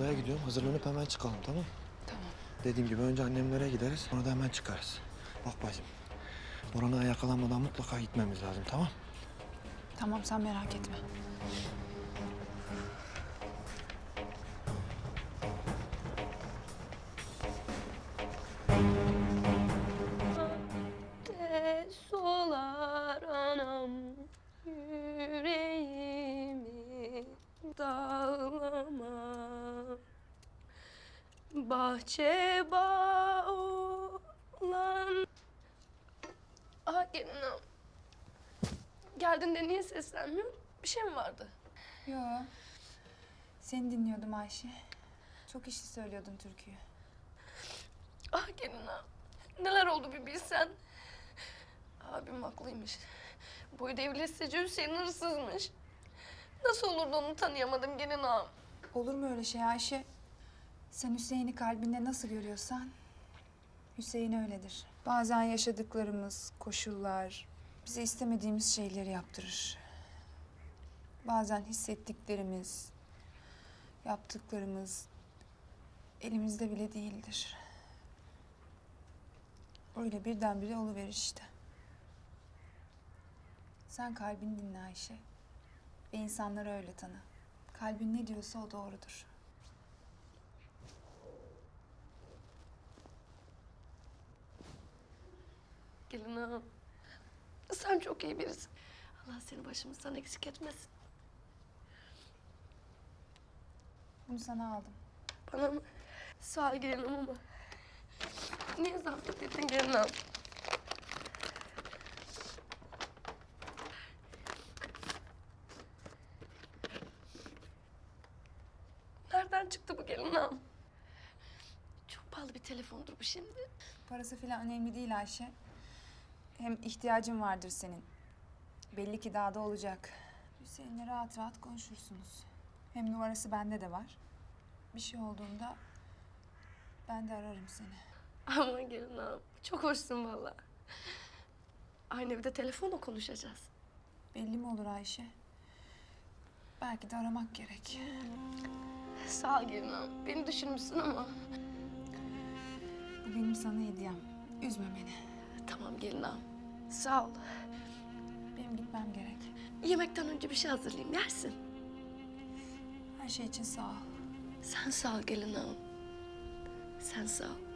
odaya gidiyorum. Hazırlanıp hemen çıkalım tamam Tamam. Dediğim gibi önce annemlere gideriz. Sonra da hemen çıkarız. Bak bacım. Boran'a yakalanmadan mutlaka gitmemiz lazım tamam Tamam sen merak etme. de solar anam yüreğimi dağlama bahçe bağ olan Ah gelin ağam. Geldin de niye seslenmiyorsun? Bir şey mi vardı? Yo. Seni dinliyordum Ayşe. Çok işi söylüyordun türküyü. Ah gelin ağam. Neler oldu bir bilsen. Abim haklıymış. Bu devletsizce Hüseyin hırsızmış. Nasıl olurdu onu tanıyamadım gelin ağam. Olur mu öyle şey Ayşe? Sen Hüseyin'i kalbinde nasıl görüyorsan Hüseyin öyledir. Bazen yaşadıklarımız, koşullar bize istemediğimiz şeyleri yaptırır. Bazen hissettiklerimiz, yaptıklarımız elimizde bile değildir. Öyle birdenbire oluverir işte. Sen kalbini dinle Ayşe. Ve insanları öyle tanı. Kalbin ne diyorsa o doğrudur. Ağam. Sen çok iyi birisin. Allah seni başımızdan eksik etmesin. Bunu sana aldım. Bana mı? Sağ ol gelin ağam ama. Niye zahmet ettin gelin ağam? Nereden çıktı bu gelin ağam? Çok pahalı bir telefondur bu şimdi. Parası falan önemli değil Ayşe. Hem ihtiyacın vardır senin. Belli ki dağda olacak. Hüseyin'le rahat rahat konuşursunuz. Hem numarası bende de var. Bir şey olduğunda ben de ararım seni. Aman gelin ağam. Çok hoşsun vallahi. Aynı evde telefonla konuşacağız. Belli mi olur Ayşe? Belki de aramak gerek. Sağ ol gelin ağam. Beni düşünmüşsün ama. Bu benim sana hediyem. Üzme beni. Tamam gelin ağam. Sağ ol. Benim gitmem gerek. Yemekten önce bir şey hazırlayayım. Yersin. Her şey için sağ ol. Sen sağ ol gelin ağam. Sen sağ ol.